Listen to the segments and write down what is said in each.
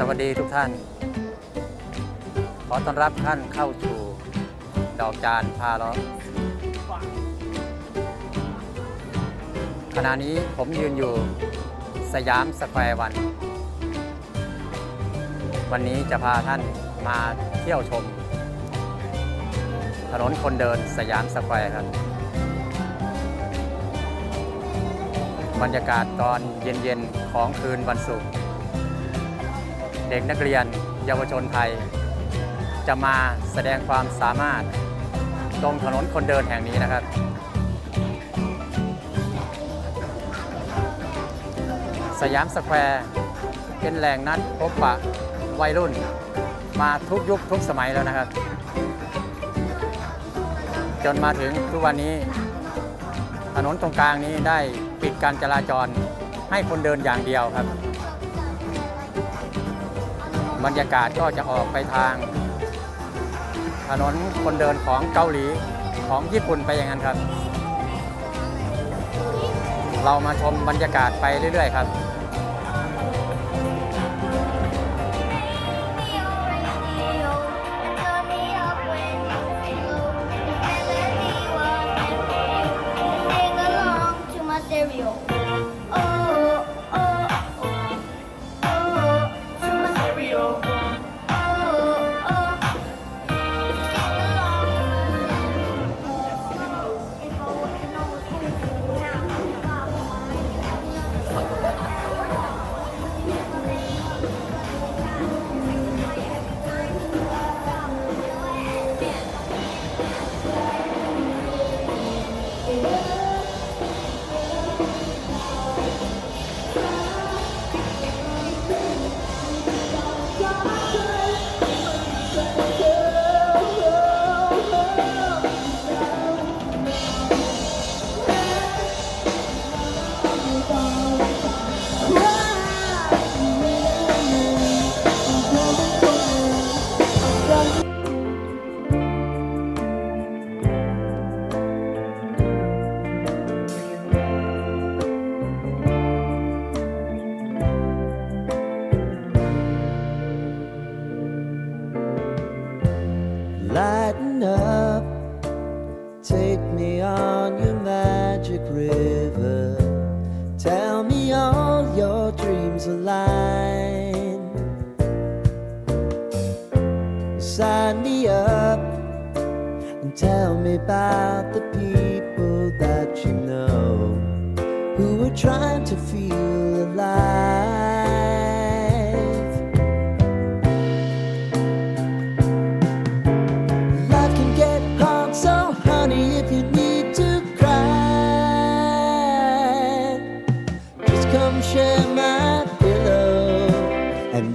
สวัสดีทุกท่าน ขอต้อนรับท่านเข้าสู่ดอกจานพาลาะขณะนี้ผมยืนอยู่สยามสแควร์วัน วันนี้จะพาท่านมาเที่ยวชม ถนนคนเดินสยามสแควร์ครับบรรยากาศตอนเย็นๆของคืนวันศุกร์ เด็กนักเรียนเยาวชนไทย จะมาแสดงความสามารถตรงถนนคนเดินแห่งนี้นะครับ สยามสแควร์เป็นแหล่งนัดพบปะวัยรุ่นมาทุกยุคทุกสมัยแล้วนะครับ จนมาถึงทุกวันนี้ ถนนตรงกลางนี้ได้ปิดการจราจรให้คนเดินอย่างเดียวครับ บรรยากาศก็จะออกไปทาง ถนนคนเดินของเกาหลีของญี่ปุ่นไปอย่างนั้นครับ เรามาชมบรรยากาศไปเรื่อย ๆ ครับ tell me about the people that you know who are trying to feel alive. Life can get hard, so honey, if you need to cry, just come share my pillow and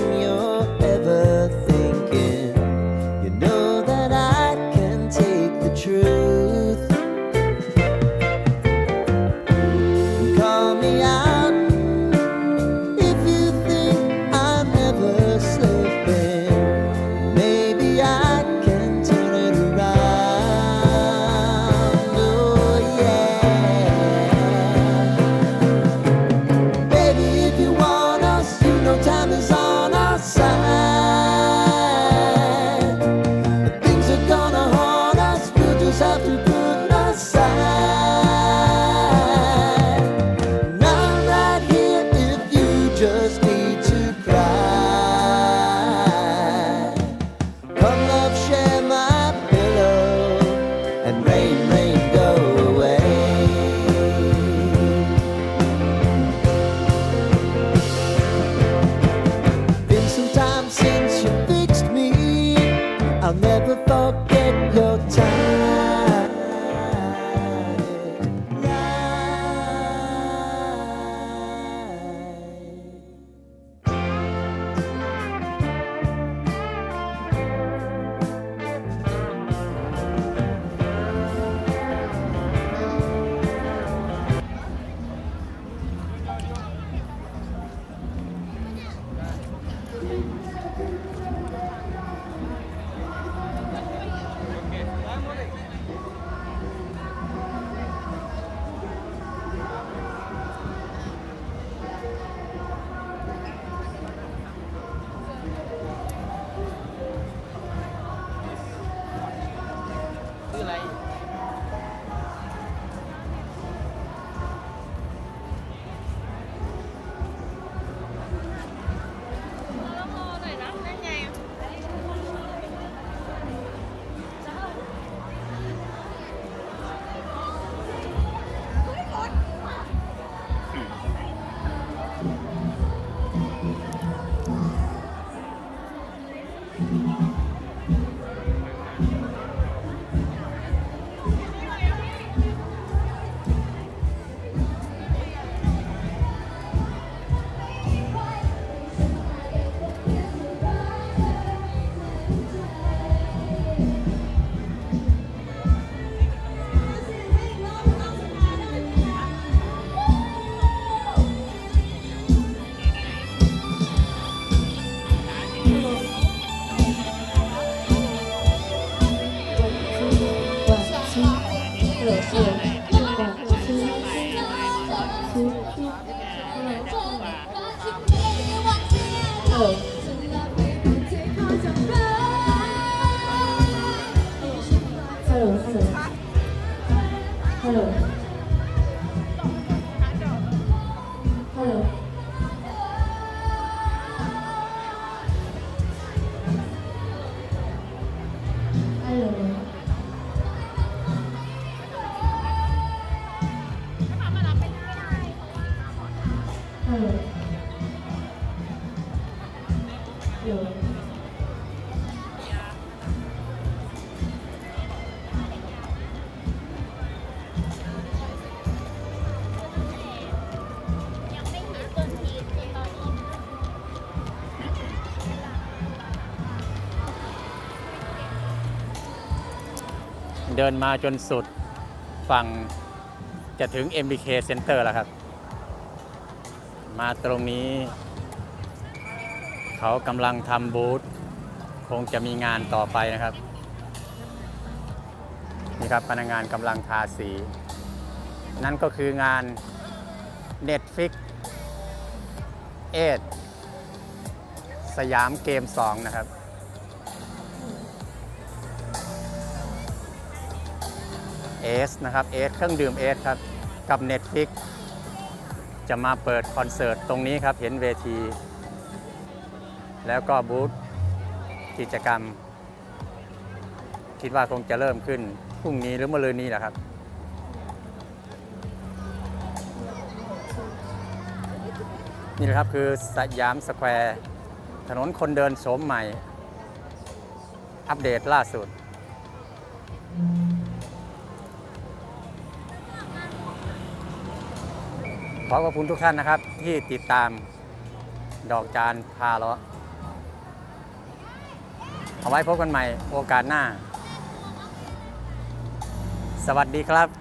Need to cry. Oh. เดินมาจนสุดฝั่งจะถึง MBK Center แล้วครับ มาตรงนี้ เขากำลังทำบูธคงจะมีงานต่อไปนะครับ นี่ครับพนักงานกำลังทาสี นั่นก็คืองาน Netflix 8สยามเกม 2 นะครับ เอสนะครับเอสเครื่องดื่มเอสครับ กับ Netflix จะมาเปิดคอนเสิร์ตตรงนี้ครับ เห็นเวที แล้วก็บูธกิจกรรม คิดว่าคงจะเริ่มขึ้นพรุ่งนี้หรือมะรืนนี้แหละครับ นี่แหละครับคือสยามสแควร์ถนนคนเดินโฉมใหม่ อัปเดตล่าสุด ขอขอบคุณทุกท่านนะครับ ที่ติดตามดอกจานพาเลาะเอาไว้พบกันใหม่โอกาสหน้า สวัสดีครับ